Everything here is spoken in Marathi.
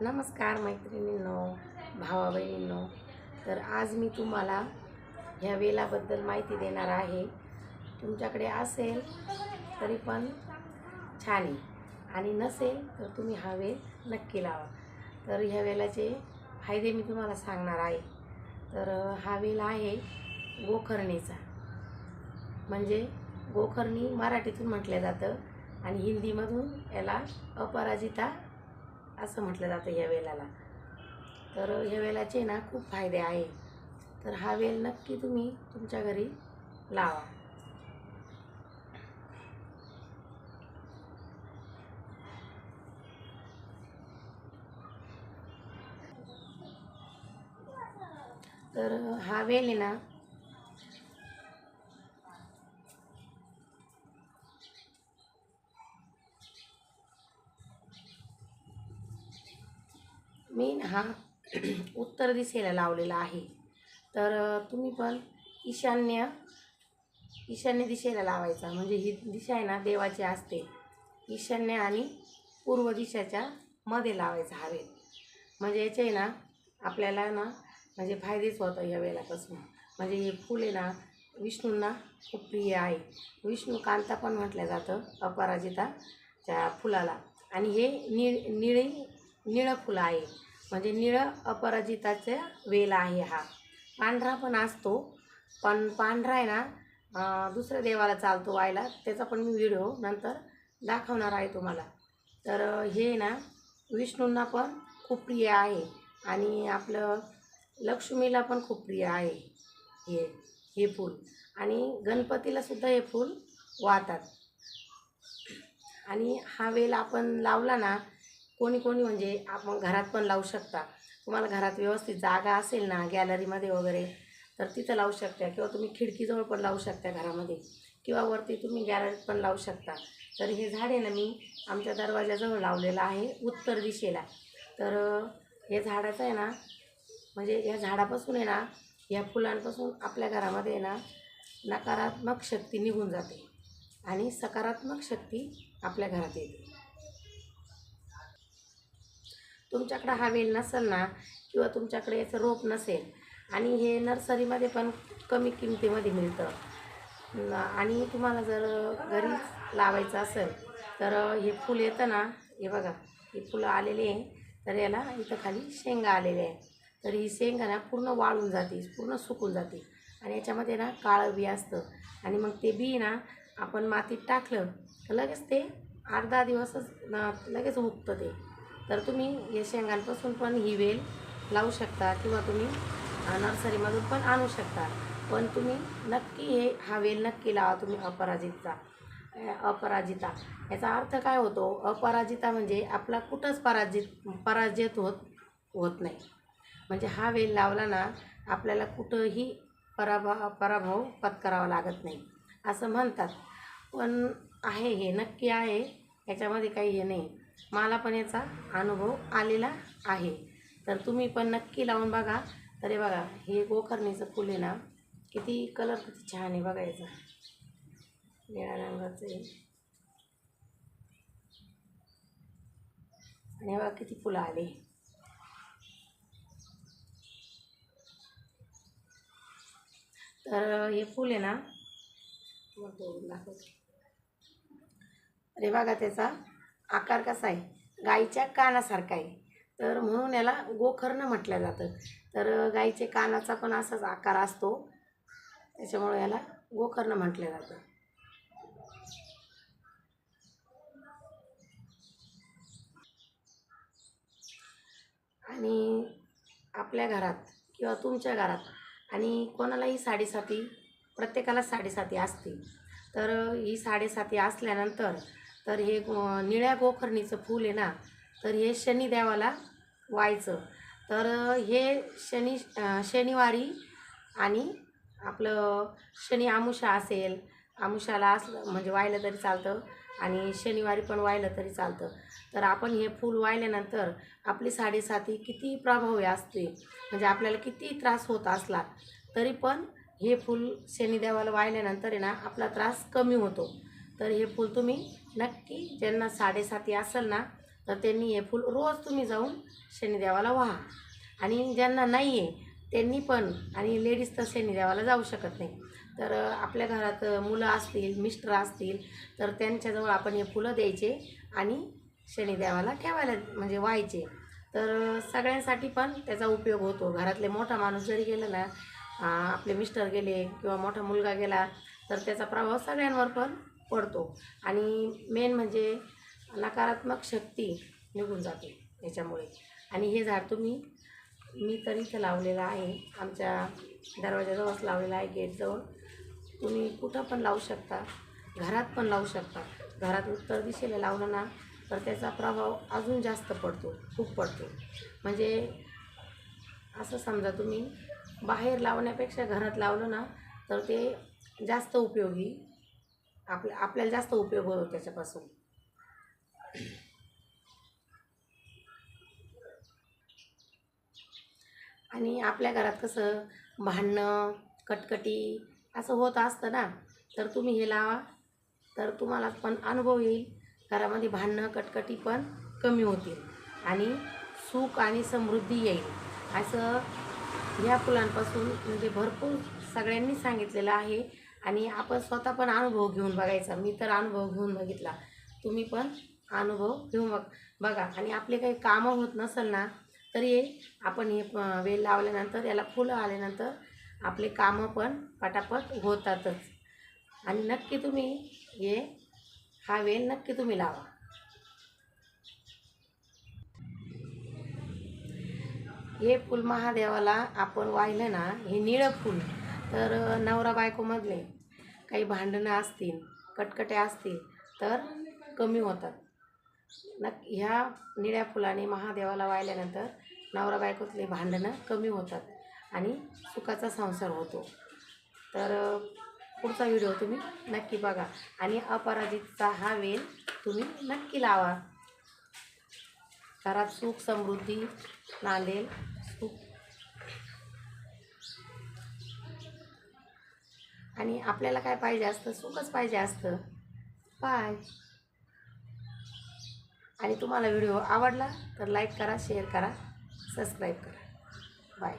नमस्कार मैत्रिणींनो भावा बहिणींनो तर आज मी तुम्हाला ह्या वेलाबद्दल माहिती देणार आहे. तुमच्याकडे असेल तरी पण छान आहे. आणि नसेल तर तुम्ही हा वेल नक्की लावा. तर ह्या वेलाचे फायदे मी तुम्हाला सांगणार आहे. तर हा वेल आहे गोखरणीचा. म्हणजे गोखरणी मराठीतून म्हटलं जातं आणि हिंदीमधून याला अपराजिता असं म्हटलं जातं या वेलाला. तर या वेलाचे ना खूप फायदे आहे. तर हा वेल नक्की तुम्ही तुमच्या घरी लावा. तर हा वेल आहे ना मी हा उत्तर दिशेला लावलेला आहे. तर तुम्ही पण ईशान्य ईशान्य दिशेला लावायचा. म्हणजे ही दिशा आहे ना देवाची असते. ईशान्य आणि पूर्व दिशाच्या मध्ये लावायचा हवे म्हणजे याचे आहे ना आपल्याला ना म्हणजे फायदेच होतं या वेळेलापासून म्हणजे हे फुल आहे ना विष्णूंना खूप प्रिय आहे. विष्णू कांता पण म्हटलं जातं अपराजिताच्या फुलाला. आणि हे निळ निळे निळं फुलं आहे. म्हणजे निळं अपराजिताचा वेल आहे हा. पांढरा पण असतो पण पांढरा आहे ना दुसऱ्या देवाला चालतो व्हायला त्याचा पण मी व्हिडिओ नंतर दाखवणार आहे तुम्हाला. तर हे ना विष्णूंना पण खूप प्रिय आहे आणि आपलं लक्ष्मीला पण खूप प्रिय आहे हे हे फूल. आणि गणपतीलासुद्धा हे फूल वाहतात. आणि हा वेल आपण लावला ना कोणी कोणी म्हणजे आपण घरात पण लावू शकता. तुम्हाला घरात व्यवस्थित जागा असेल ना गॅलरीमध्ये वगैरे तर तिथं लावू शकता. किंवा तुम्ही खिडकीजवळ पण लावू शकता घरामध्ये. किंवा वरती तुम्ही गॅलरीत पण लावू शकता. तर हे झाड आहे ना मी आमच्या दरवाजाजवळ लावलेलं आहे उत्तर दिशेला. तर हे झाडाचं आहे ना म्हणजे या झाडापासून आहे ना या फुलांपासून आपल्या घरामध्ये आहे ना नकारात्मक शक्ती निघून जाते. आणि सकारात्मक शक्ती आपल्या घरात येते. तुमच्याकडं हा वेल नसेल ना किंवा तुमच्याकडे याचं रोप नसेल आणि हे नर्सरीमध्ये पण कमी किमतीमध्ये मिळतं. आणि तुम्हाला जर घरीच लावायचं असेल तर हे फूल येतं ना हे बघा हे फुलं आलेले आहे तर याला इथं खाली शेंगा आलेल्या आहे तर ही शेंगा ना पूर्ण वाळून जाते पूर्ण सुकून जाते आणि याच्यामध्ये ना काळं बी असतं. आणि मग ते बी ना आपण मातीत टाकलं तर लगेच ते आठ दहा दिवसच लगेच उगतं ते. तर तुम्ही या शेंगांपासून पण ही वेल लावू शकता किंवा तुम्ही नर्सरीमधून पण आणू शकता. पण तुम्ही नक्की हे हा वेल नक्की लावा तुम्ही अपराजितचा अपराजिता. याचा अर्थ काय होतो? अपराजिता म्हणजे आपला कुठंच पराजित पराजित होत होत नाही. म्हणजे हा वेल लावला ना आपल्याला कुठंही पराभा पराभव पत्करावा लागत नाही. असं म्हणतात. पण आहे हे नक्की आहे. याच्यामध्ये काही हे नाही. मला पण याचा अनुभव आलेला आहे. तर तुम्ही पण नक्की लावून बघा. तरी बघा हे गोकर्णीचं फुल आहे ना किती कलर किती छान आहे बघा याचा. निळ्या रंगाचं आहे. आणि हे बघा किती फुलं आले. तर हे फुल आहे ना दाखवते. अरे बघा त्याचा आकार कसा आहे? गाईच्या कानासारखा आहे. तर म्हणून याला गोखरणं म्हटलं जातं. तर गाईचे कानाचा पण असाच आकार असतो. त्याच्यामुळे याला गोखरणं म्हटलं जातं. आणि आपल्या घरात किंवा तुमच्या घरात आणि कोणालाही साडेसाती प्रत्येकाला साडेसाती असते. तर ही साडेसाती असल्यानंतर तर हे गो निळ्या गोखरणीचं फूल आहे ना तर हे शनिदेवाला व्हायचं. तर हे शनी शनिवारी आणि आपलं शनी आमुषा असेल आमुषाला असलं म्हणजे व्हायलं तरी चालतं आणि शनिवारी पण व्हायलं तरी चालतं. तर आपण हे फूल वाहिल्यानंतर आपली साडेसाती किती प्रभावी असते म्हणजे आपल्याला किती त्रास होत असला तरी पण हे फूल शनिदेवाला वाहिल्यानंतर आहे ना आपला त्रास कमी होतो. तर हे फूल तुम्ही नक्की ज्यांना साडेसाती असेल ना तर त्यांनी हे फूल रोज तुम्ही जाऊन शनिदेवाला वाहा. आणि ज्यांना नाही आहे त्यांनी पण आणि लेडीज तर शनिदेवाला जाऊ शकत नाही. तर आपल्या घरात मुलं असतील मिस्टर असतील तर त्यांच्याजवळ आपण हे फुलं द्यायचे आणि शनिदेवाला ठेवायला म्हणजे व्हायचे. तर सगळ्यांसाठी पण त्याचा उपयोग होतो. घरातले मोठा माणूस जरी गेला ना आपले मिस्टर गेले किंवा मोठा मुलगा गेला तर त्याचा प्रभाव सगळ्यांवर पण पडतो. आणि मेन म्हणजे नकारात्मक शक्ती निघून जाते याच्यामुळे आणि हे झाड तुम्ही मी तर इथं लावलेलं आहे. आमच्या दरवाजाजवळच लावलेलं आहे गेटजवळ तुम्ही कुठं पण लावू शकता. घरात पण लावू शकता. घरात उत्तर दिशेला लावलं ना तर त्याचा प्रभाव अजून जास्त पडतो खूप पडतो. म्हणजे असं समजा तुम्ही बाहेर लावण्यापेक्षा घरात लावलं ना तर ते जास्त उपयोगी आपल्या आपल्याला जास्त उपयोग होतो त्याच्यापासून. आणि आपल्या घरात कसं भांडणं कटकटी असं होत असतं ना तर तुम्ही हे लावा. तर तुम्हाला पण अनुभव येईल. घरामध्ये भांडणं कटकटी पण कमी होतील. आणि सुख आणि समृद्धी येईल. असं या फुलांपासून म्हणजे भरपूर सगळ्यांनी सांगितलेलं आहे. आणि आपण स्वतः पण अनुभव घेऊन बघायचा. मी तर अनुभव घेऊन बघितला. तुम्ही पण अनुभव घेऊन बघ बघा. आणि आपले काही कामं होत नसेल ना तरी आपण हे वेल लावल्यानंतर याला फुलं आल्यानंतर आपले कामं पण पटापट होतातच. आणि नक्की तुम्ही हे हा वेल नक्की तुम्ही लावा. हे फुल महादेवाला आपण वाहिलं ना हे निळं फूल. तर नवरा बायकोमधले काही भांडणं असतील कटकटे असतील तर कमी होतात. नक् ह्या निळ्या फुलाने महादेवाला वाहिल्यानंतर नवरा बायकोतले भांडणं कमी होतात आणि सुखाचा संसार होतो. तर पुढचा व्हिडिओ तुम्ही नक्की बघा आणि अपराजितचा हा वेल तुम्ही नक्की लावा. घरात सुख समृद्धी नांदेल सुख आणि आपल्याला काय पाहिजे असतं? सुखच पाहिजे असतं. बाय आणि तुम्हाला व्हिडिओ आवडला तर लाईक करा शेअर करा सबस्क्राईब करा. बाय